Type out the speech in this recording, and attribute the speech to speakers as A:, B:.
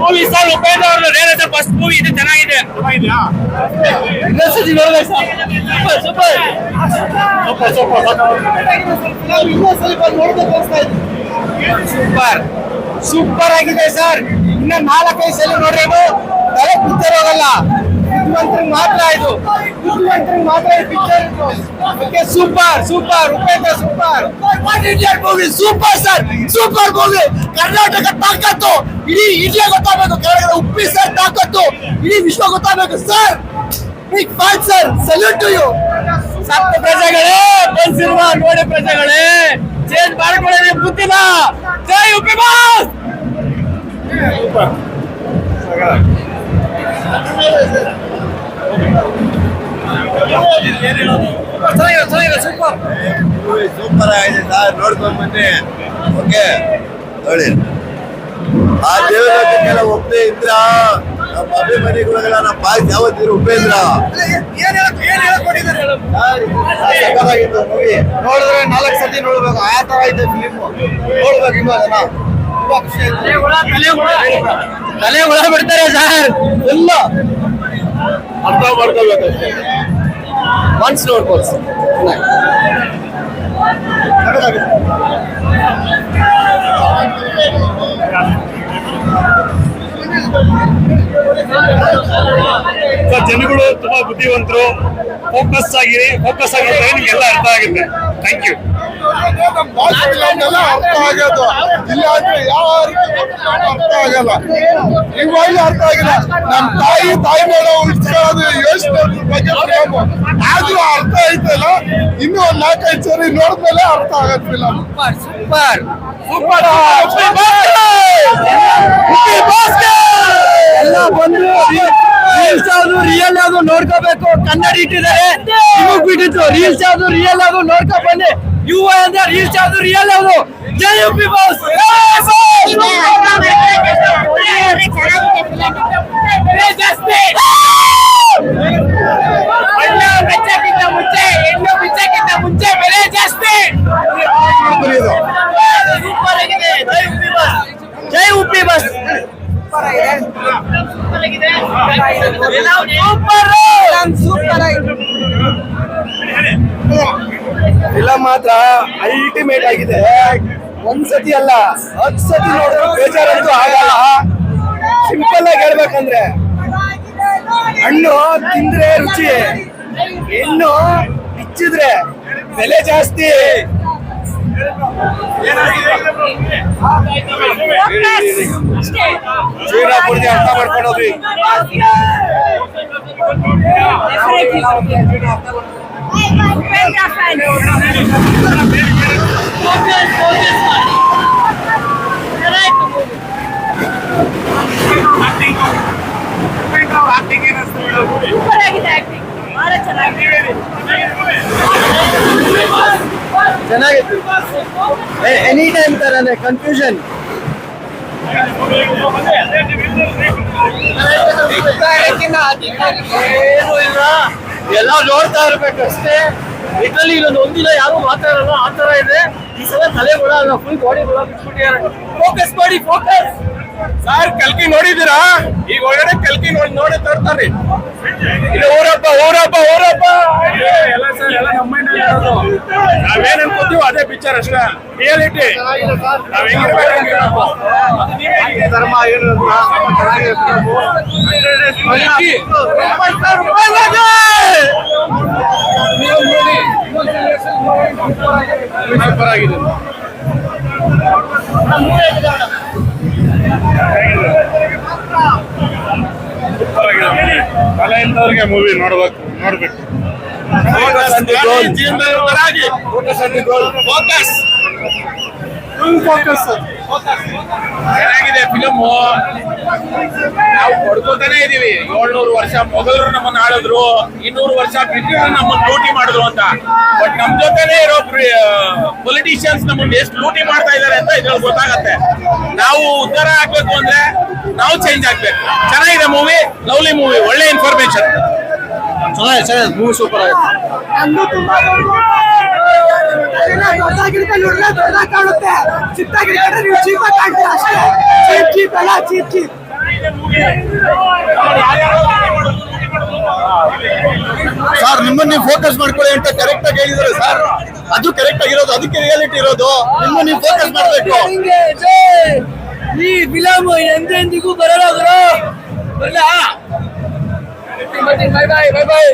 A: Movie sir Upendra ಅವ್ರದ್ದು ರೇಣಸ first movie ಇದು ಚೆನ್ನಾಗಿದೆ ಇನ್ನೊಂದ್ಸತಿ ನೋಡ್ಬೇಕು sir super super super super ಆಗಿದೆ ಸರ್ ಇನ್ನ ನಾಲ್ಕೈದು ಸಲ ನೋಡ್ರೇನು ತಲೆ ಪಿಕ್ಚರ್ ಹೋಗಲ್ಲ ಬುದ್ಧಿವಂತರಿಗೆ ಮಾತ್ರ ಇದು ಬುದ್ಧಿವಂತರಿಗೆ ಮಾತ್ರ picture okay super super Upendra super Indian movie super sir super movie Karnataka ತಾಕತ್ತು ಇಡೀ ಇಂಡಿಯಾ ಗೊತ್ತಾಗಬೇಕು ಕರ್ನಾಟಕ ಉಪ್ಪಿ ಸರ್ ತಾಕತ್ತು ಇಡೀ ವಿಶ್ವ ಗೊತ್ತಾಗಬೇಕು. Sir big fan sir salute to you ಸತ್ತ ಪ್ರಜೆಗಳೇ ಬಂದಿರುವ ನೋಡಿ ಪ್ರಜೆಗಳೇ. ಚೇಂಜ್ ಮಾಡ್ಕೊಳ್ಳಿ ಬುದ್ಧಿನ. ಜೈ ಉಪ್ಪಿ ಬಾಸ್ ಚೆನ್ನಾಗಿದೆ ಚೆನ್ನಾಗಿದೆ ಸೂಪರ್.
B: ಸೂಪರ್ ಆಗಿದೆ ಸರ್ ನೋಡ್ಕೊಂಡು ಬನ್ನಿ. ಓಕೆ ನೋಡಿ. ಆ ದೇವರ ಒಪ್ಪೇ ಇದ್ರ? ನಮ್ಮ ಅಭಿಮಾನಿಗಳಿಗೆಲ್ಲ ನಮ್ಮ ಪಾಯ್ ಯಾವತ್ತಿದ್ರು ಉಪೇಂದ್ರ ಸಕ್ಕತ್ತಾಗಿತ್ತು ಮೂವಿ ನೋಡಿದ್ರೆ ನಾಲ್ಕು ಸತಿ ನೋಡ್ಬೇಕು. ಆ ತರ ಐತೆ ಫಿಲಿಮ್ ನೋಡ್ಬೇಕು ಇವಾಗ.
A: ತಲೆ ಹುಳ ಬಿಡ್ತಾರೆ ಸರ್.
B: ಎಲ್ಲ. ಅರ್ಥ ಮಾಡ್ಕೋಬೇಕಷ್ಟೇ
A: ಒನ್ಸ್ ನೋಡ್ಬೋದು ಸರ್
C: ಜನಗಳು ತುಂಬಾ ಬುದ್ಧಿವಂತರು. ಫೋಕಸ್ ಆಗಿರಿ. ಫೋಕಸ್ ಆಗಿದ್ರೆ ನಿಮ್ಗೆಲ್ಲ ಅರ್ಥ ಆಗುತ್ತೆ. ಥ್ಯಾಂಕ್ ಯು
B: ಭಾಷೆಗಳನ್ನೆಲ್ಲ ಅರ್ಥ ಆಗೋದು ಇಲ್ಲ ಅಂದ್ರೆ ಯಾರಿಗೂ ಅರ್ಥ ಆಗಲ್ಲ. ಇವಾಗ ಅರ್ಥ ಆಗಿಲ್ಲ. ನಮ್ಮ ತಾಯಿ ತಾಯಿ ಮೇಲೆ ಉಳಿಸ್ಕೊಳ್ಳೋದು ಯೋಚನೆ ಬಗ್ಗೆ ಆದ್ರೂ ಅರ್ಥ ಆಯ್ತಲ್ಲ ಇನ್ನೂ ಒಂದ್ ನಾಲ್ಕೈದು ಸರಿ ನೋಡಿದ್ಮೇಲೆ ಅರ್ಥ ಆಗತ್ತಿಲ್ಲ
A: ಸೂಪರ್ ಸೂಪರ್. ಎಲ್ಲ ಬಂದು ರೀಲ್ಸ್ ಯಾವ್ದು ರಿಯಲ್ ಯಾವ್ದು ನೋಡ್ಕೋಬೇಕು. ಕನ್ನಡ ಇಟ್ಟಿದ್ದಾರೆ. ನಿಮಗ್ ಬಿಟ್ಟಿತ್ತು. ರೀಲ್ಸ್ ಯಾವ್ದು ರಿಯಲ್ ಯಾವ್ದು ನೋಡ್ಕೊ ಬನ್ನಿ. ಯು ಅಂದ್ರೆ ರೀಲ್ಸ್ ಯಾವ್ದು ರಿಯಲ್ ಯಾವ್ದು ಜೈ ಯು ಪಿ ಬಾಸ್ ಅಣ್ಣ ಬೆಚ್ಚಕ್ಕಿಂತ ಮುಂಚೆ ಹೆಣ್ಣು ಬಿಚ್ಚಕ್ಕಿಂತ ಮುಂಚೆ ಬೆಲೆ ಜಾಸ್ತಿ ಸೂಪರ್ ಆಗಿದೆ ಜೈ ಉಪ್ಪಿ ಬಸ್ ಜೈ ಉಪ್ಪಿ ಬಸ್ ಸೂಪರ್
B: ಫಿಲಮ್ ಮಾತ್ರ ಅಲ್ಟಿಮೇಟ್ ಆಗಿದೆ. ಒಂದ್ಸತಿ ಅಲ್ಲ ಹತ್ತು ಸತಿ ನೋಡಿದ್ರು ಬೇಜಾರಂತೂ ಆಗಲ್ಲ. ಸಿಂಪಲ್ ಆಗಿ ಹೇಳ್ಬೇಕಂದ್ರೆ, ಹಣ್ಣು ತಿಂದ್ರೆ ರುಚಿ, ಹೆಣ್ಣು ಬಿಚ್ಚಿದ್ರೆ ಬೆಲೆ ಜಾಸ್ತಿ. ಜೀವನ ಅರ್ಥ ಮಾಡ್ಕೊಂಡು ಹೋಗ್ರಿ ಚೆನ್ನಾಗಿತ್ತು ಎನಿ ಟೈಮ್ ತರನೇ ಕನ್ಫ್ಯೂಷನ್ ಏನು ಇಲ್ಲ ಎಲ್ಲ ನೋಡ್ತಾ ಇರ್ಬೇಕಷ್ಟೇ ಇದ್ರಲ್ಲಿ ಇನ್ನೊಂದು ಒಂದಿನ ಯಾರು ಮಾತಾಡಲ್ಲ ಆ ತರ ಇದೆ. ಈ ಸಲ ತಲೆ ಕೂಡ ಫುಲ್ ಬಾಡಿ ಕೂಡ ಬಿಟ್ಬಿಟ್ಟಿದ್ದಾರೆ. ಫೋಕಸ್ ಮಾಡಿ ಫೋಕಸ್
C: ಸರ್ ಕಲ್ಕಿ ನೋಡಿದಿರಾ ಈಗ ಒಳಗಡೆ ಕಲ್ಕಿ ನೋಡಿ ನೋಡಿ ತರ್ತಾರ್ರಿ. ಇಲ್ಲ ಊರಪ್ಪ ಊರಪ್ಪ ಊರಪ್ಪ ಎಲ್ಲ ಸರ್ ಎಲ್ಲ ನಮ್ಮ ನಾವೇನ್ ಅನ್ಕೋತೀವೋ ಅದೇ ಪಿಕ್ಚರ್ ಅಷ್ಟೇ. ರಿಯಾಲಿಟಿ ನಾವ್ ಹೆಂಗಿರ್ಬೇಕು?
B: ಧರ್ಮ ಏನು
C: ಕಲೆ ಇಲ್ದವ್ರಿಗೆ ಮೂವಿ ನೋಡ್ಬೇಕು. ನೋಡ್ಬೇಕು ಫೋಕಸ್ ಫೋಕಸ್ ಚೆನ್ನಾಗಿದೆ ಫಿಲಮು ನಾವು ಪಡ್ಕೋತಾನೆ ಇದೀವಿ. ಏಳ್ನೂರು ವರ್ಷ ಮೊಘಲರು ನಮ್ಮನ್ನ ಆಳಿದ್ರು ಇನ್ನೂರು ವರ್ಷ ಬ್ರಿಟಿಷರು ನಮ್ಮನ್ನ ಲೂಟಿ ಮಾಡಿದ್ರು ಅಂತ. ಬಟ್ ನಮ್ ಜೊತೆನೆ ಇರೋ ಪೊಲಿಟಿಷಿಯನ್ಸ್ ನಮ್ಮನ್ನ ಎಷ್ಟು ಲೂಟಿ ಮಾಡ್ತಾ ಇದಾರೆ ಅಂತ ಇದ್ರಲ್ಲಿ ಗೊತ್ತಾಗತ್ತೆ. ನಾವು ಉದ್ಧಾರ ಆಗ್ಬೇಕು ಅಂದ್ರೆ ನಾವು ಚೇಂಜ್ ಆಗ್ಬೇಕು. ಚೆನ್ನಾಗಿದೆ ಮೂವಿ ಲವ್ಲಿ ಮೂವಿ ಒಳ್ಳೆ ಇನ್ಫಾರ್ಮೇಶನ್
B: ಚೆನ್ನಾಗಿದೆ ಚೆನ್ನಾಗಿದೆ. ಮೂವಿ ಸೂಪರ್ ಆಗಿದೆ.
A: ದೊಡ್ಡದಾಗಿರುತ್ತೆ ನೋಡಿದ್ರೆ ದೊಡ್ಡದಾಗಿ ಕಾಣುತ್ತೆ. ನೀವು ಚೀಪಾಗಿ ಕಾಣ್ತೀರ ಅಷ್ಟೇ. ಚೀಪ್ ಚೀಪ್ ಅಲ್ಲ ಚೀಪ್ ಚೀಪ್.
B: ಸರ್ ನಿಮ್ಮನ್ನ ನೀವು ಫೋಕಸ್ ಮಾಡ್ಕೊಳ್ಳಿ ಅಂತ ಕರೆಕ್ಟ್ ಆಗಿ ಹೇಳಿದ್ರೆ ಸರ್. ಅದು ಕರೆಕ್ಟ್ ಆಗಿರೋದು ಅದಕ್ಕೆ ರಿಯಾಲಿಟಿ ಇರೋದು. ನಿಮ್ಮನ್ನ ನೀವು ಫೋಕಸ್ ಮಾಡ್ಬೇಕು.
A: ಈ ಫಿಲಮ್ ಎಂದೆಂದಿಗೂ ಬರಲ್ಲ ಬೈ ಬೈ ಬೈ ಬೈ.